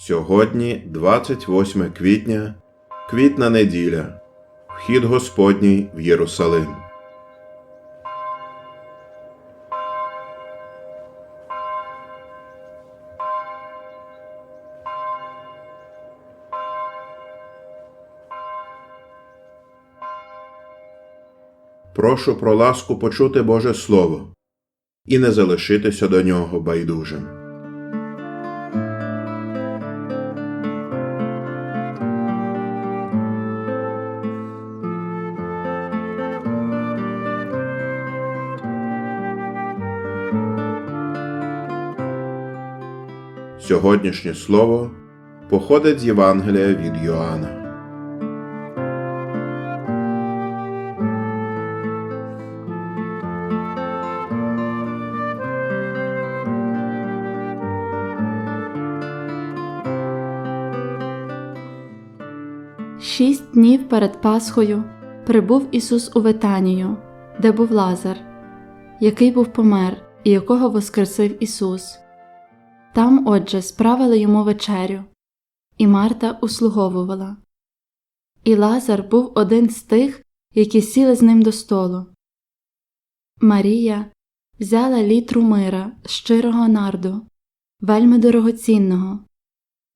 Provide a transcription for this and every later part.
Сьогодні 28 квітня, квітна неділя, вхід Господній в Єрусалим. Прошу про ласку почути Боже Слово і не залишитися до нього байдужим. Сьогоднішнє слово походить з Євангелія від Йоанна. Шість днів перед Пасхою прибув Ісус у Витанію, де був Лазар, який був помер і якого воскресив Ісус. Там, отже, справили йому вечерю, і Марта услуговувала. І Лазар був один з тих, які сіли з ним до столу. Марія взяла літру мира з щирого нарду, вельми дорогоцінного,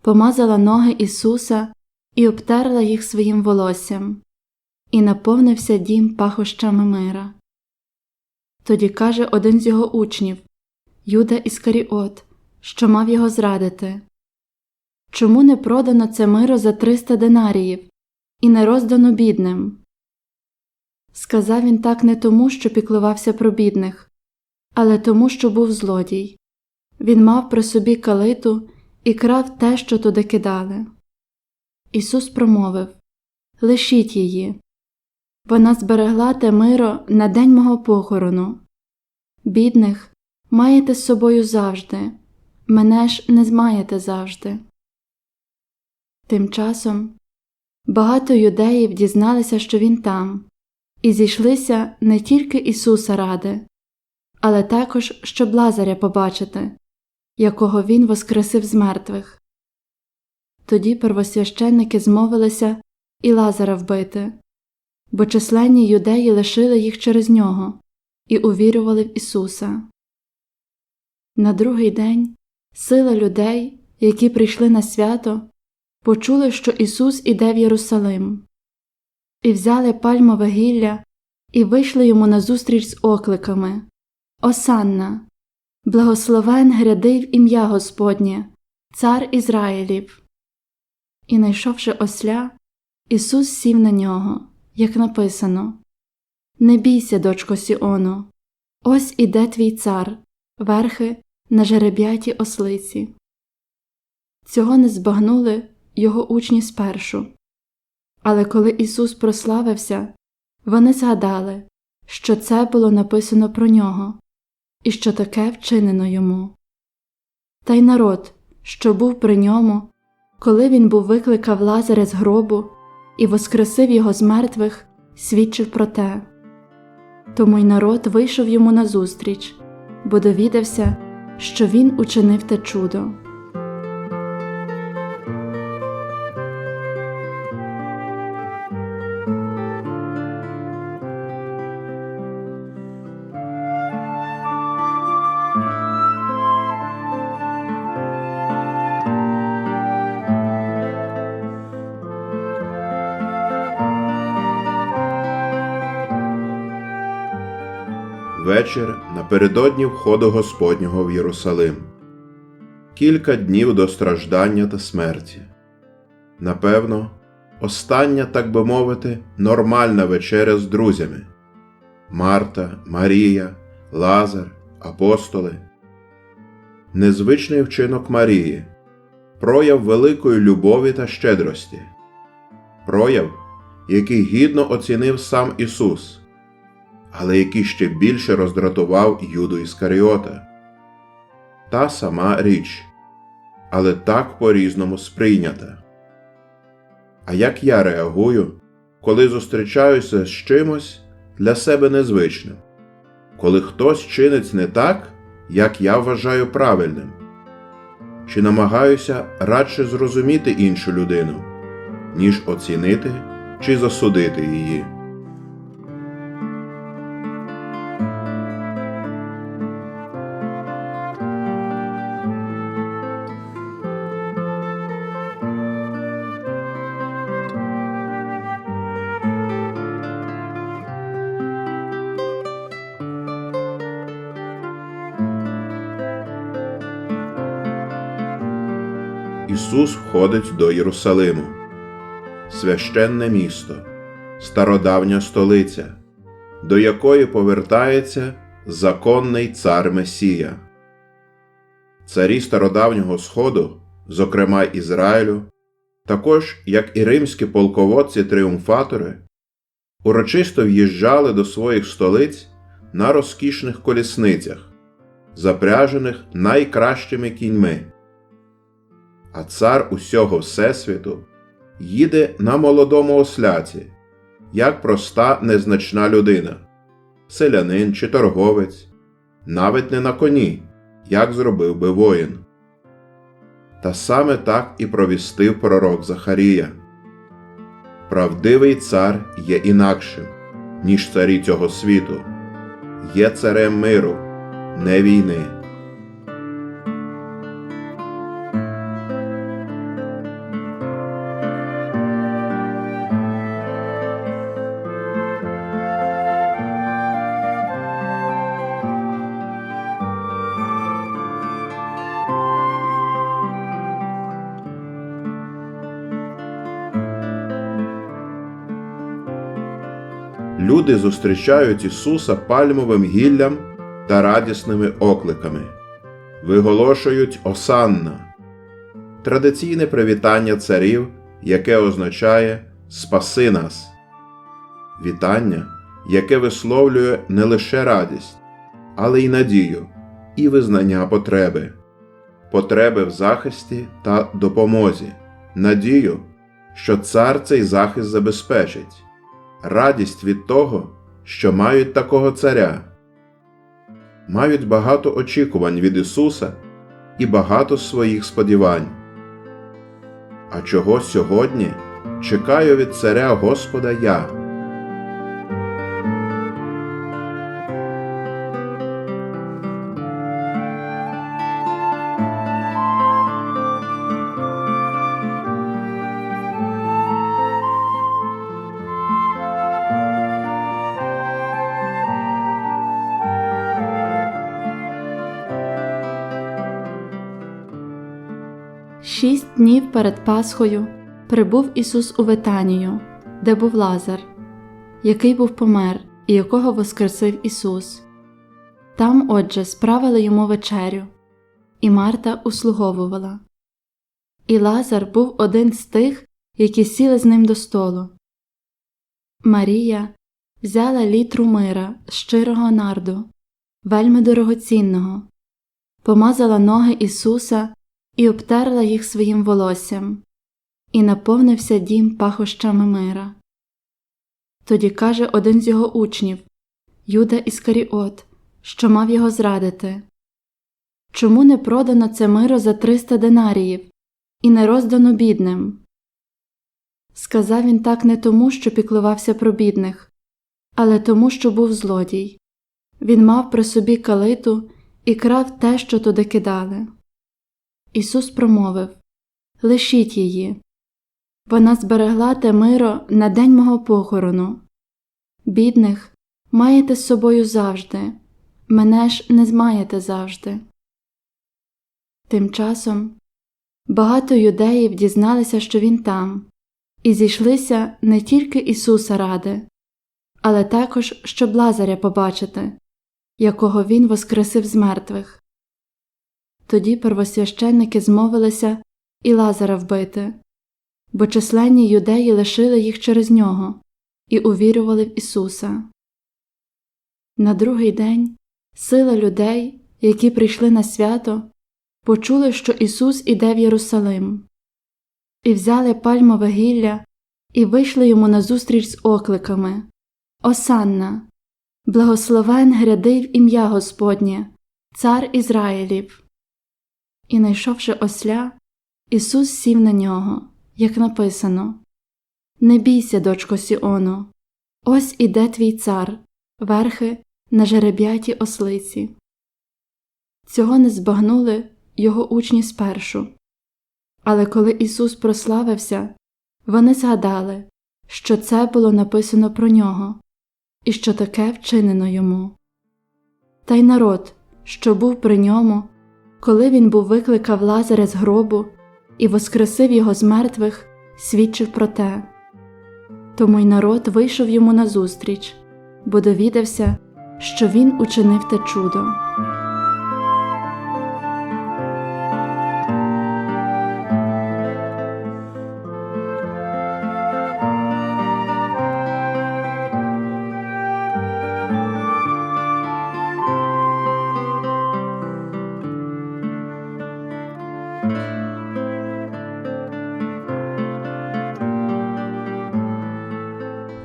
помазала ноги Ісуса і обтерла їх своїм волоссям, і наповнився дім пахощами мира. Тоді каже один з його учнів, Юда Іскаріот, що мав його зрадити Чому не продано це миро за триста динаріїв і не роздано бідним? Сказав він так не тому, що піклувався про бідних, але тому, що був злодій. Він мав при собі калиту і крав те, що туди кидали. Ісус промовив Лишіть її. Вона зберегла те миро на день мого похорону. Бідних маєте з собою завжди, мене ж не змаєте завжди. Тим часом багато юдеїв дізналися, що він там, і зійшлися не тільки Ісуса ради, але також щоб Лазаря побачити, якого він воскресив з мертвих. Тоді первосвященники змовилися і Лазара вбити, бо численні юдеї лишили їх через нього і увірували в Ісуса. На другий день сила людей, які прийшли на свято, почули, що Ісус іде в Єрусалим, і взяли пальмове гілля і вийшли йому назустріч з окликами. Осанна, благословен гряди в ім'я Господнє, Цар Ізраїлів. І, найшовши осля, Ісус сів на нього, як написано. Не бійся, дочко Сіону, ось іде твій цар, верхи на жереб'ятій ослиці. Цього не збагнули його учні спершу. Але коли Ісус прославився, вони згадали, що це було написано про нього, і що таке вчинено йому. Та й народ, що був при ньому, коли він був викликав Лазаря з гробу і воскресив його з мертвих, свідчив про те. Тому й народ вийшов йому назустріч, бо довідався, що він учинив те чудо. Вечір напередодні входу Господнього в Єрусалим. Кілька днів до страждання та смерті. Напевно, остання, так би мовити, нормальна вечеря з друзями Марта, Марія, Лазар, апостоли. Незвичний вчинок Марії, прояв великої любові та щедрості, прояв, який гідно оцінив сам Ісус але який ще більше роздратував Юду Іскаріота. Та сама річ, але так по-різному сприйнята. А як я реагую, коли зустрічаюся з чимось для себе незвичним, коли хтось чинить не так, як я вважаю правильним? чи намагаюся радше зрозуміти іншу людину, ніж оцінити чи засудити її. Ісус входить до Єрусалиму, священне місто, стародавня столиця, до якої повертається законний цар Месія. Царі стародавнього Сходу, зокрема Ізраїлю, також як і римські полководці тріумфатори, урочисто в'їжджали до своїх столиць на розкішних колісницях, запряжених найкращими кіньми а цар усього Всесвіту їде на молодому осляці, як проста незначна людина, селянин чи торговець, навіть не на коні, як зробив би воїн. Та саме так і провістив пророк Захарія. Правдивий цар є інакшим, ніж царі цього світу, є царем миру, не війни. Люди зустрічають Ісуса пальмовим гіллям та радісними окликами, виголошують Осанна, традиційне привітання царів, яке означає Спаси нас, вітання, яке висловлює не лише радість, але й надію і визнання потреби, потреби в захисті та допомозі, надію, що цар цей захист забезпечить радість від того, що мають такого царя, мають багато очікувань від Ісуса і багато своїх сподівань. А чого сьогодні чекаю від Царя Господа я? Шість днів перед Пасхою прибув Ісус у Витанію, де був Лазар, який був помер і якого воскресив Ісус. Там, отже, справили йому вечерю, і Марта услуговувала. І Лазар був один з тих, які сіли з ним до столу. Марія взяла літру мира щирого нарду, вельми дорогоцінного, помазала ноги Ісуса і обтерла їх своїм волоссям, і наповнився дім пахощами мира. Тоді каже один з його учнів Юда Іскаріот, що мав його зрадити Чому не продано це миро за триста динаріїв і не роздано бідним? Сказав він так не тому, що піклувався про бідних, але тому, що був злодій. Він мав при собі калиту і крав те, що туди кидали. Ісус промовив Лишіть її. Вона зберегла те миро на день мого похорону. Бідних маєте з собою завжди, мене ж не змаєте завжди. Тим часом багато юдеїв дізналися, що він там, і зійшлися не тільки Ісуса ради, але також щоб Лазаря побачити, якого він воскресив з мертвих. Тоді первосвященники змовилися і Лазара вбити, бо численні юдеї лишили їх через нього і увірували в Ісуса. На другий день сила людей, які прийшли на свято, почули, що Ісус іде в Єрусалим, і взяли пальмове гілля і вийшли йому назустріч з окликами Осанна, благословен гряди в ім'я Господнє, Цар Ізраїлів. І, найшовши осля, Ісус сів на нього, як написано Не бійся, дочко Сіону, ось іде твій цар, верхи на жереб'ятій ослиці. Цього не збагнули його учні спершу. Але коли Ісус прославився, вони згадали, що це було написано про нього, і що таке вчинено йому. Та й народ, що був при ньому, коли він був викликав Лазаря з гробу і воскресив його з мертвих, свідчив про те. Тому й народ вийшов йому назустріч, бо довідався, що він учинив те чудо.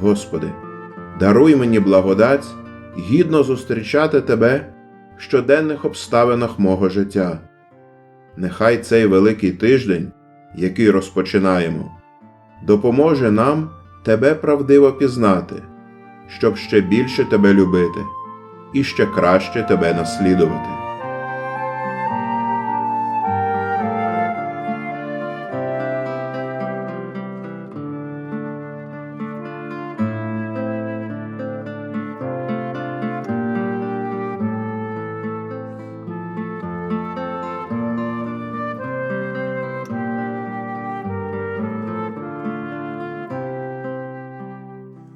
Господи, даруй мені благодать гідно зустрічати Тебе в щоденних обставинах мого життя. Нехай цей великий тиждень, який розпочинаємо, допоможе нам Тебе правдиво пізнати, щоб ще більше Тебе любити і ще краще Тебе наслідувати.